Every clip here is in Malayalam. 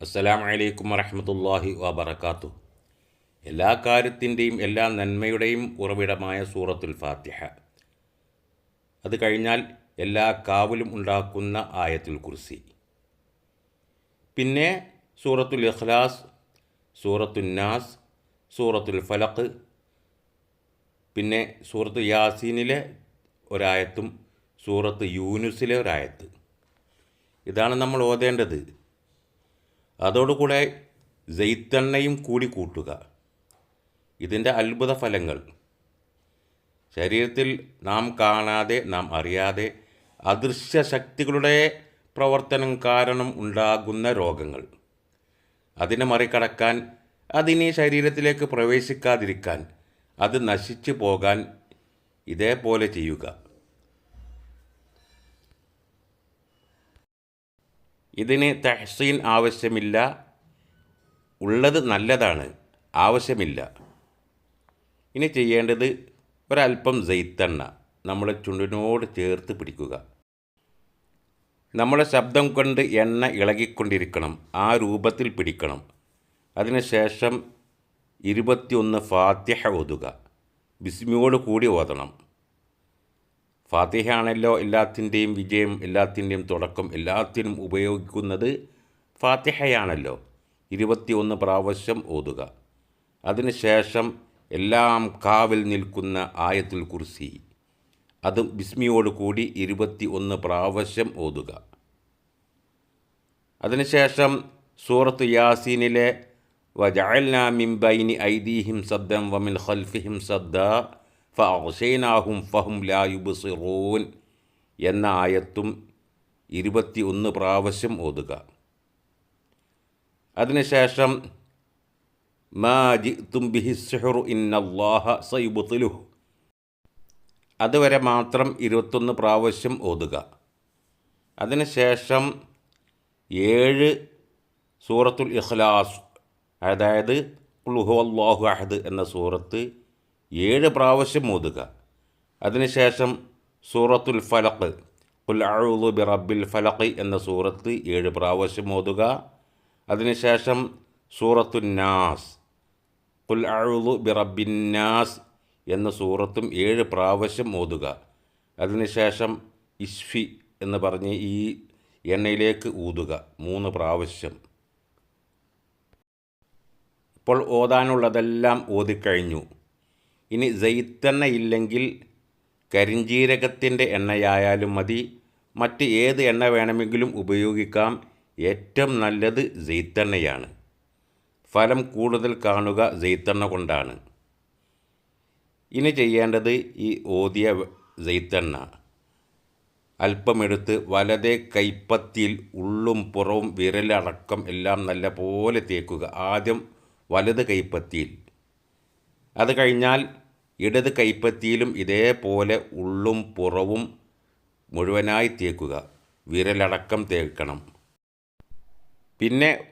അസ്സലാമു അലൈക്കും വറഹമത്തല്ലാഹി വബർക്കാത്തു എല്ലാ കാര്യത്തിന്റെയും എല്ലാ നന്മയുടെയും ഉറവിടമായ സൂറത്തുൽ ഫാത്തിഹ. അത് കഴിഞ്ഞാൽ എല്ലാ കാവലും ഉണ്ടാക്കുന്ന ആയത്തുൽ കുർസി. പിന്നെ സൂറത്തുൽ ഇഖ്ലാസ് സൂറത്തുൽ നാസ് സൂറത്തുൽ ഫലഖ് പിന്നെ സൂറത്ത് യാസീനിലെ ഒരായത്തും സൂറത്ത് യൂനുസിലെ ഒരായത്ത്. ഇതാണ് നമ്മൾ ഓതേണ്ടത്. അതോടുകൂടെ ജെയ്ത്തെണ്ണയും കൂടി കൂട്ടുക. ഇതിന്റെ അത്ഭുത ഫലങ്ങൾ ശരീരത്തിൽ നാം കാണാതെ നാം അറിയാതെ അദൃശ്യ ശക്തികളുടെ പ്രവർത്തനം കാരണം ഉണ്ടാകുന്ന രോഗങ്ങൾ. അതിനെ മറികടക്കാൻ അതിനെ ശരീരത്തിലേക്ക് പ്രവേശിക്കാതിരിക്കാൻ അത് നശിച്ചു പോകാൻ ഇതേപോലെ ചെയ്യുക. ഇതിന് തഹസീൻ ആവശ്യമില്ല. ഉള്ളത് നല്ലതാണ്. ആവശ്യമില്ല. ഇനി ചെയ്യേണ്ടത് ഒരല്പം ജെയ്ത്തെണ്ണ നമ്മുടെ ചുണ്ടിനോട് ചേർത്ത് പിടിക്കുക. നമ്മുടെ ശബ്ദം കൊണ്ട് എണ്ണ ഇളകിക്കൊണ്ടിരിക്കണം. ആ രൂപത്തിൽ പിടിക്കണം. അതിനുശേഷം ഇരുപത്തിയൊന്ന് ഫാത്തിഹ ഓതുക. ബിസ്മിയോട് കൂടി ഓതണം. ഫാത്തിഹയാണല്ലോ എല്ലാത്തിന്റെയും വിജയം എല്ലാത്തിന്റെയും തുടക്കം എല്ലാത്തിനും ഉപയോഗിക്കുന്നത് ഫാത്തിഹയാണല്ലോ. ഇരുപത്തിയൊന്ന് പ്രാവശ്യം ഓതുക. അതിനുശേഷം എല്ലാം കാവിൽ നിൽക്കുന്ന ആയത്തുൽ കുർസി. അതും ബിസ്മിയോട് കൂടി ഇരുപത്തി ഒന്ന് പ്രാവശ്യം ഓതുക. അതിനുശേഷം സൂറത്ത് യാസീനിലെ വജാൽ നാമിം ബൈനി ഐദീഹിം സദ്ദം വമിൻ ഖൽഫിഹിം സദ്ദ ഫഅഗ്ശൈനാഹും ഫഹും ലാ യുബ്സിറൂൻ എന്ന ആയത്തും ഇരുപത്തി ഒന്ന് പ്രാവശ്യം ഓതുക. അതിനുശേഷം ഇന്നല്ലാഹ അതുവരെ മാത്രം ഇരുപത്തൊന്ന് പ്രാവശ്യം ഓതുക. അതിനുശേഷം ഏഴ് സൂറത്തുൽ ഇഖ്ലാസ് അതായത് കുൽഹു അള്ളാഹു അഹദ് എന്ന സൂറത്ത് ഏഴ് പ്രാവശ്യം ഓതുക. അതിനുശേഷം സൂറത്തുൽ ഫലഖ് കുൽ അഴുതു ബി റബ്ബിൽ ഫലഖ് എന്ന സൂറത്ത് ഏഴ് പ്രാവശ്യം ഓതുക. അതിനുശേഷം സൂറത്തുൽ നാസ് കുൽ ബി റബ്ബിൻ നാസ് എന്ന സൂറത്തും ഏഴ് പ്രാവശ്യം ഓതുക. അതിനുശേഷം ഇഷ്ഫി എന്ന് പറഞ്ഞ് ഈ എണ്ണയിലേക്ക് ഊതുക. മൂന്ന് പ്രാവശ്യം. ഇപ്പോൾ ഓതാനുള്ളതെല്ലാം ഓതിക്കഴിഞ്ഞു. ഇനി ജയിത്തെണ്ണ ഇല്ലെങ്കിൽ കരിഞ്ജീരകത്തിന്റെ എണ്ണയായാലും മതി. മറ്റ് ഏത് എണ്ണ വേണമെങ്കിലും ഉപയോഗിക്കാം. ഏറ്റവും നല്ലത് ജയിത്തെണ്ണയാണ് ഫലം കൂടുതൽ കാണുക ജയിത്തെണ്ണ കൊണ്ടാണ്. ഇനി ചെയ്യേണ്ടത് ഈ ഓതിയ ജയിത്തെണ്ണ അല്പമെടുത്ത് വലതേ കൈപ്പത്തിയിൽ ഉള്ളും പുറവും വിരലടക്കം എല്ലാം നല്ല പോലെ തേക്കുക. ആദ്യം വലത് കൈപ്പത്തിയിൽ. അത് കഴിഞ്ഞാൽ ഇടത് കൈപ്പത്തിയിലും ഇതേപോലെ ഉള്ളും പുറവും മുഴുവനായി തേക്കുക. വിരലടക്കം തേക്കണം. പിന്നെ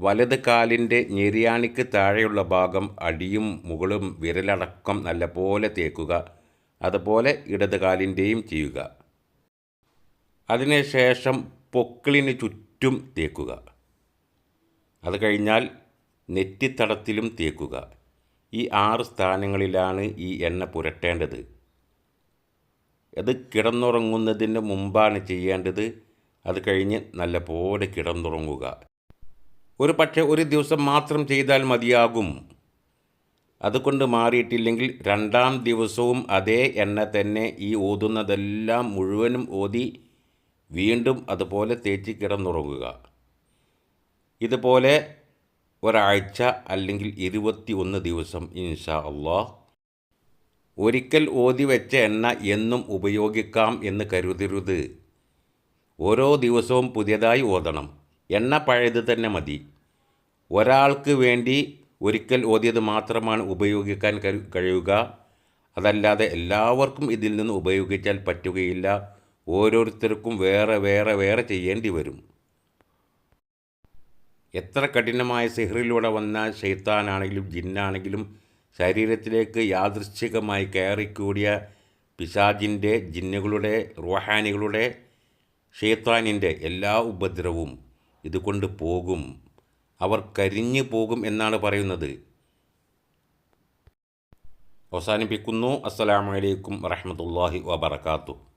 വലത് കാലിന്റെ ഞെരിയാണിക്ക് താഴെയുള്ള ഭാഗം അടിയും മുകളും വിരലടക്കം നല്ലപോലെ തേക്കുക. അതുപോലെ ഇടത് കാലിന്റെയും ചെയ്യുക. അതിനുശേഷം പൊക്കിളിന് ചുറ്റും തേക്കുക. അത് കഴിഞ്ഞാൽ നെറ്റിത്തടത്തിലും തേക്കുക. ഈ ആറ് സ്ഥാനങ്ങളിലാണ് ഈ എണ്ണ പുരട്ടേണ്ടത്. അത് കിടന്നുറങ്ങുന്നതിന് മുമ്പാണ് ചെയ്യേണ്ടത്. അത് കഴിഞ്ഞ് നല്ലപോലെ കിടന്നുറങ്ങുക. ഒരു പക്ഷേ ഒരു ദിവസം മാത്രം ചെയ്താൽ മതിയാകും. അതുകൊണ്ട് മാറിയിട്ടില്ലെങ്കിൽ രണ്ടാം ദിവസവും അതേ എണ്ണ തന്നെ ഈ ഓതുന്നതെല്ലാം മുഴുവനും ഓതി വീണ്ടും അതുപോലെ തേച്ച് കിടന്നുറങ്ങുക. ഇതുപോലെ ഒരാഴ്ച അല്ലെങ്കിൽ ഇരുപത്തി ഒന്ന് ദിവസം ഇൻഷാ അള്ളാഹ് ഒരിക്കൽ ഓതി വെച്ച എണ്ണ എന്നും ഉപയോഗിക്കാം എന്ന് കരുതരുത്. ഓരോ ദിവസവും പുതിയതായി ഓതണം. എണ്ണ പഴയത് തന്നെ മതി. ഒരാൾക്ക് വേണ്ടി ഒരിക്കൽ ഓതിയത് മാത്രമാണ് ഉപയോഗിക്കാൻ കഴിയുക. അതല്ലാതെ എല്ലാവർക്കും ഇതിൽ നിന്ന് ഉപയോഗിച്ചാൽ പറ്റുകയില്ല. ഓരോരുത്തർക്കും വേറെ വേറെ വേറെ ചെയ്യേണ്ടി വരും. എത്ര കഠിനമായ സിഹറിലൂടെ വന്ന ഷെയ്ത്താനാണെങ്കിലും ജിന്നാണെങ്കിലും ശരീരത്തിലേക്ക് യാദൃശ്ചികമായി കയറിക്കൂടിയ പിശാജിന്റെ ജിന്നുകളുടെ റുഹാനികളുടെ ഷെയ്ത്താനിന്റെ എല്ലാ ഉപദ്രവവും ഇതുകൊണ്ട് പോകും. അവർ കരിഞ്ഞു പോകും എന്നാണ് പറയുന്നത്. അവസാനിപ്പിക്കുന്നു. അസ്സലാമലൈക്കും വറഹമത്തല്ലാഹി വബർക്കാത്തു